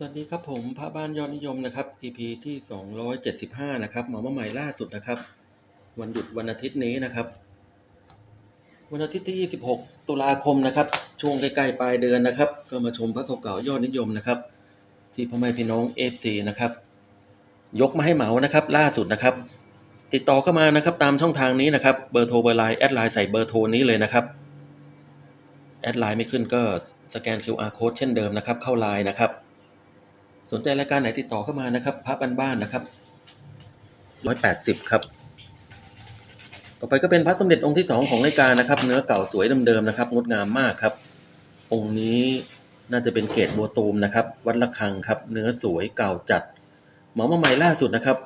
สวัสดีครับผมพระบ้านยอดนิยมนะครับ EP ที่ 275 นะครับหมอมาใหม่ล่าสุดนะครับ วันหยุดวันอาทิตย์นี้นะครับ วันอาทิตย์ที่ 26 ตุลาคมนะครับ ช่วงใกล้ๆปลายเดือนนะครับ ก็มาชมพระเก่าๆยอดนิยมนะครับ ที่พ่อแม่พี่น้อง FC นะครับ ยกมาให้เหมานะครับ ล่าสุดนะครับ ติดต่อเข้ามานะครับตามช่องทางนี้นะครับเบอร์โทรเบอร์ไลน์แอดไลน์ใส่เบอร์โทรนี้เลยนะครับแอดไลน์ไม่ขึ้นก็สแกน QR code เช่นเดิมนะครับ เข้าไลน์นะครับ สนใจรายการไหนติดต่อเข้ามานะครับพระบ้านๆนะครับร้อยแปดสิบครับ ต่อไปก็เป็นพระสมเด็จองค์ที่สองของรายการนะครับ เนื้อเก่าสวยเดิมๆนะครับงดงามมากครับ องค์นี้น่าจะเป็นเกรดบัวตูมนะครับ วัดละคังครับ เนื้อสวยเก่าจัดหมามาใหม่ล่าสุดนะครับ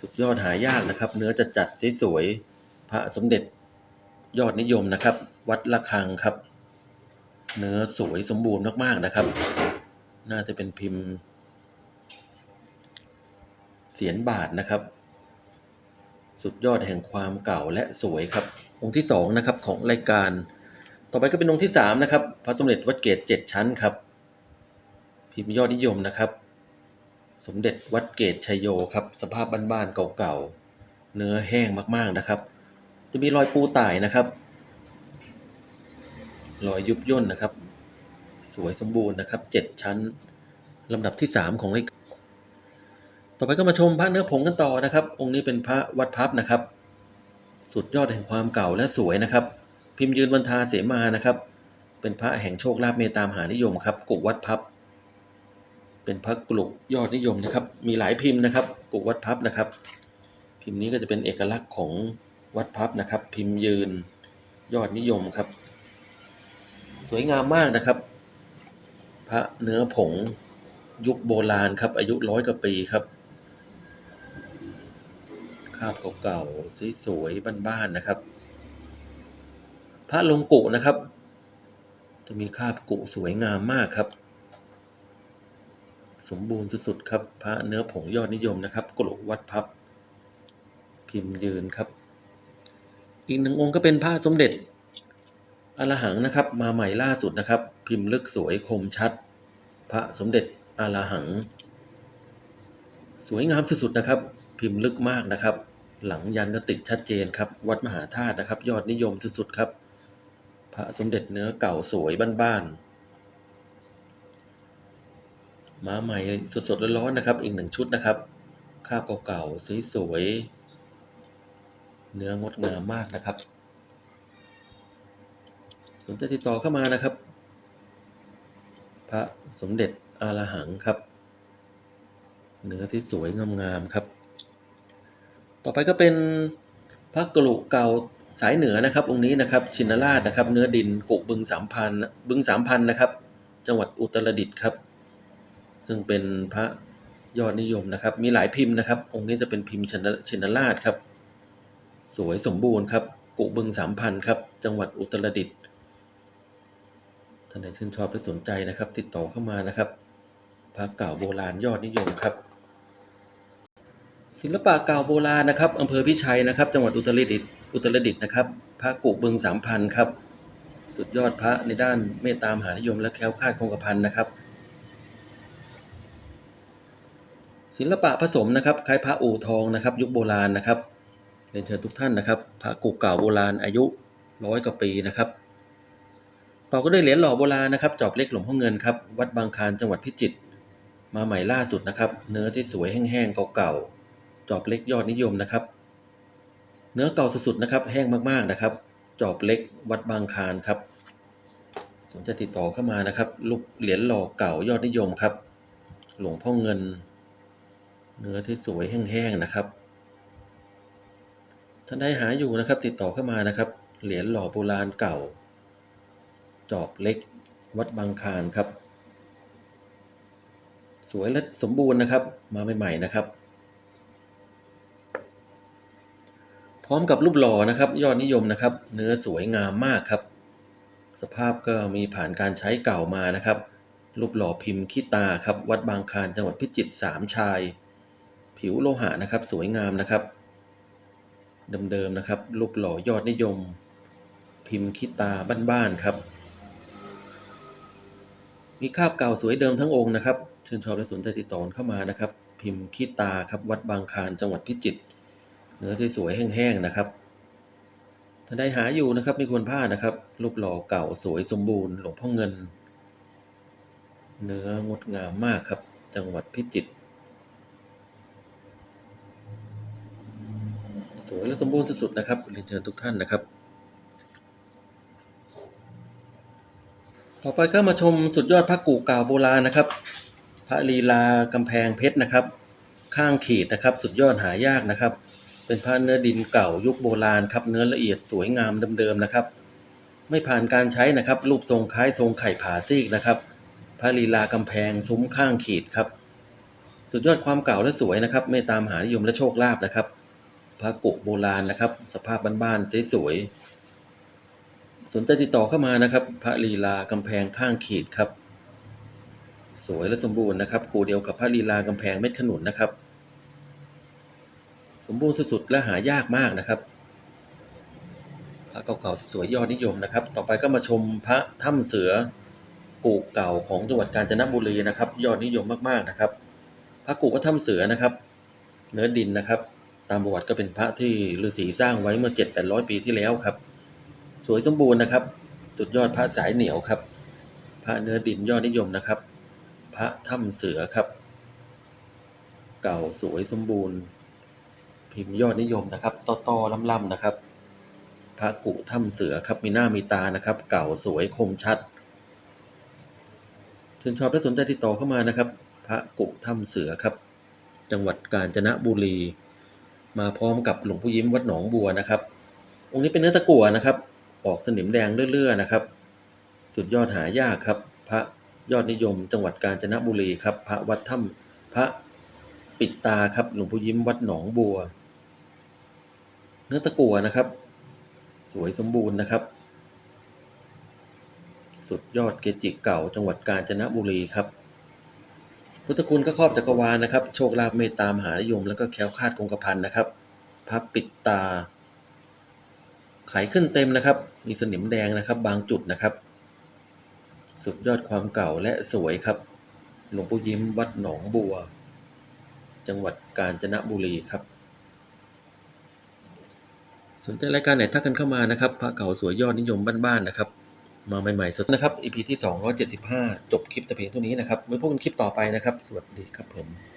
สุดยอดหายากนะครับ เนื้อจะจัดสวยๆพระสมเด็จยอดนิยมนะครับ วัดละคังครับ เนื้อสวยสมบูรณ์มากๆนะครับ น่าจะเป็นพิมพ์ เสียนบาทนะครับ สุดยอดแห่งความเก่าและสวยครับ องค์ที่สองนะครับของรายการ ต่อไปก็เป็นองค์ที่สามนะครับพระสมเด็จวัดเกตเจ็ดชั้นครับ พิมพ์ยอดนิยมนะครับ สมเด็จวัดเกตชัยโยครับ สภาพบ้านๆเก่าๆ เนื้อแห้งมากๆนะครับ จะมีรอยปูต่ายนะครับรอยยุบย่นนะครับ สวยสมบูรณ์นะครับเจ็ดชั้นลำดับที่สามของรายต่อไปก็มาชมพระเนื้อผงกันต่อนะครับ องค์นี้เป็นพระวัดพับนะครับ สุดยอดแห่งความเก่าและสวยนะครับ พิมพ์ยืนวันทาเสมานะครับ เป็นพระแห่งโชคลาภเมตตามหานิยมครับกุวัดพับ เป็นพระกลุกยอดนิยมนะครับ มีหลายพิมพ์นะครับกุวัดพับนะครับ พิมพ์นี้ก็จะเป็นเอกลักษณ์ของวัดพับนะครับ พิมพ์ยืนยอดนิยมครับ สวยงามมากนะครับ ระเนื้อผงยุคโบราณครับ อายุร้อยกว่าปีครับคาบเก่าๆสวยๆบ้านๆนะครับ พระลงกุนะครับ จะมีคาบกุสวยงามมากครับ สมบูรณ์สุดๆครับ พระเนื้อผงยอดนิยมนะครับกลุวัดพับ พิมพ์ยืนครับ อีกหนึ่งองค์ก็เป็นพระสมเด็จ อรหังนะครับมาใหม่ล่าสุดนะครับ พิมพ์ลึกสวยคมชัด พระสมเด็จอรหัง สวยงามสุดๆนะครับ พิมพ์ลึกมากนะครับ หลังยันก็ติดชัดเจนครับ วัดมหาธาตุนะครับ ยอดนิยมสุดๆครับ พระสมเด็จเนื้อเก่าสวยบ้านๆมาใหม่สดๆร้อนๆนะครับ อีกหนึ่งชุดนะครับคาบเก่าๆสวยๆเนื้องดงามมากนะครับ สนใจติดต่อเข้ามานะครับ พระสมเด็จอารหังครับ เนื้อที่สวยงามๆครับ ต่อไปก็เป็นพระกรุเก่าสายเหนือนะครับองค์นี้นะครับชินราชนะครับ เนื้อดินกุบึงสามพันบึงสามพันนะครับ จังหวัดอุตรดิตถ์ครับ ซึ่งเป็นพระยอดนิยมนะครับ มีหลายพิมพ์นะครับ องค์นี้จะเป็นพิมพ์ชินชนราชครับ สวยสมบูรณ์ครับกุบึงสามพันครับ จังหวัดอุตรดิตถ์ ท่านใดชื่นชอบและสนใจนะครับ ติดต่อเข้ามานะครับพระเก่าโบราณยอดนิยมครับ ศิลปะเก่าโบราณนะครับอำเภอพิชัยนะครับ จังหวัดอุตรดิตถ์อุตรดิตถ์นะครับพระกุบึงสามพันครับ สุดยอดพระในด้านเมตตามหานิยมและแคล้วคลาดคงกระพันนะครับ ศิลปะผสมนะครับคล้ายพระอู่ทองนะครับ ยุคโบราณนะครับเรียนเชิญทุกท่านนะครับ พระกุเก่าโบราณอายุร้อยกว่าปีนะครับ ต่อก็ด้วยเหรียญหล่อโบราณนะครับจอบเล็กหลวงพ่อเงินครับวัดบางคลานจังหวัดพิจิตรมาใหม่ล่าสุดนะครับ เนื้อที่สวยแห้งๆเก่าๆจอบเล็กยอดนิยมนะครับ เนื้อเก่าสุดๆนะครับ แห้งมากๆนะครับ จอบเล็กวัดบางคลานครับสนใจติดต่อเข้ามานะครับลูกเหรียญหล่อเก่ายอดนิยมครับ หลวงพ่อเงิน เนื้อที่สวยแห้งๆนะครับท่านใดหาอยู่นะครับติดต่อเข้ามานะครับ เหรียญหล่อโบราณเก่า จอบเล็ก วัดบางคานครับ สวยและสมบูรณ์นะครับ มาใหม่ๆนะครับ พร้อมกับรูปหล่อนะครับ ยอดนิยมนะครับ เนื้อสวยงามมากครับ สภาพก็มีผ่านการใช้เก่ามานะครับ รูปหล่อพิมพ์ขี้ตาครับ วัดบางคานจังหวัดพิจิตรสามชาย ผิวโลหะนะครับ สวยงามนะครับเดิมๆนะครับ รูปหล่อยอดนิยม พิมพ์ขี้ตาบ้านๆครับ มีคาบเก่าสวยเดิมทั้งองค์นะครับเชื่นชอบและสนใจติดต่อเข้ามานะครับ พิมพ์ขี้ตาครับวัดบางคานจังหวัดพิจิตรเนื้อสวยๆแห้งๆนะครับถ้าได้หาอยู่นะครับไม่ควรพลาดนะครับ รูปหล่อเก่าสวยสมบูรณ์หลวงพ่อเงิน เนื้องดงามมากครับ จังหวัดพิจิตรสวยและสมบูรณ์สุดๆนะครับเรียนเชิญทุกท่านนะครับ ต่อไปก็มาชมสุดยอดพระกู่เก่าโบราณนะครับ พระลีลากำแพงเพชรนะครับ ข้างขีดนะครับ สุดยอดหายากนะครับ เป็นพระเนื้อดินเก่ายุคโบราณครับเนื้อละเอียดสวยงามเดิมๆนะครับ ไม่ผ่านการใช้นะครับ รูปทรงคล้ายทรงไข่ผาซีกนะครับ พระลีลากำแพงซุ้มข้างขีดครับ สุดยอดความเก่าและสวยนะครับ ไม่ตามหานิยมและโชคลาภนะครับ พระกุโบราณนะครับ สภาพบ้านๆสวยๆ สนใจติดต่อเข้ามานะครับ พระลีลากำแพงข้างขีดครับ สวยและสมบูรณ์นะครับกูเดียวกับพระลีลากำแพงเม็ดขนุนนะครับ สมบูรณ์สุดๆและหายากมากนะครับพระเก่าๆสวยยอดนิยมนะครับ ต่อไปก็มาชมพระถ้ำเสือกูเก่าของจังหวัดกาญจนบุรีนะครับ ยอดนิยมมากๆนะครับ พระกูวัดถ้ำเสือนะครับ เนื้อดินนะครับ ตามประวัติก็เป็นพระที่ฤาษีสร้างไว้เมื่อเจ็ดแปดร้อยปีที่แล้วครับ สวยสมบูรณ์นะครับ สุดยอดพระสายเหนียวครับ พระเนื้อดินยอดนิยมนะครับ พระถ้ำเสือครับ เก่าสวยสมบูรณ์ พิมพ์ยอดนิยมนะครับต่อๆล่ำๆนะครับ พระกุถ้ำเสือครับมีหน้ามีตานะครับ เก่าสวยคมชัดชื่นชอบและสนใจติดต่อเข้ามานะครับ พระกุถ้ำเสือครับ จังหวัดกาญจนบุรี มาพร้อมกับหลวงพ่อยิ้มวัดหนองบัวนะครับองค์นี้เป็นเนื้อตะกั่วนะครับ ออกสนิมแดงเลื่อยๆนะครับ สุดยอดหายากครับ พระยอดนิยม จังหวัดกาญจนบุรีครับ พระวัดถ้ำพระปิดตาครับหลวงพ่อยิ้มวัดหนองบัว เนื้อตะกั่วนะครับ สวยสมบูรณ์นะครับ สุดยอดเกจิเก่า จังหวัดกาญจนบุรีครับพุทธคุณก็ครอบจักรวาลนะครับ โชคลาภเมตตามหานิยม แล้วก็แคล้วคลาดคงกระพันนะครับพระปิดตาไขขึ้นเต็มนะครับ มีสนิมแดงนะครับ บางจุดนะครับ สุดยอดความเก่าและสวยครับ หลวงปู่ยิ้มวัดหนองบัว จังหวัดกาญจนบุรีครับ สนใจรายการไหนทักกันเข้ามานะครับพระเก่าสวยยอดนิยมบ้านๆนะครับ มาใหม่ๆสดนะครับ EP ที่ 275 จบคลิปแต่เพียงเท่านี้นะครับไว้พบกันคลิปต่อไปนะครับ สวัสดีครับผม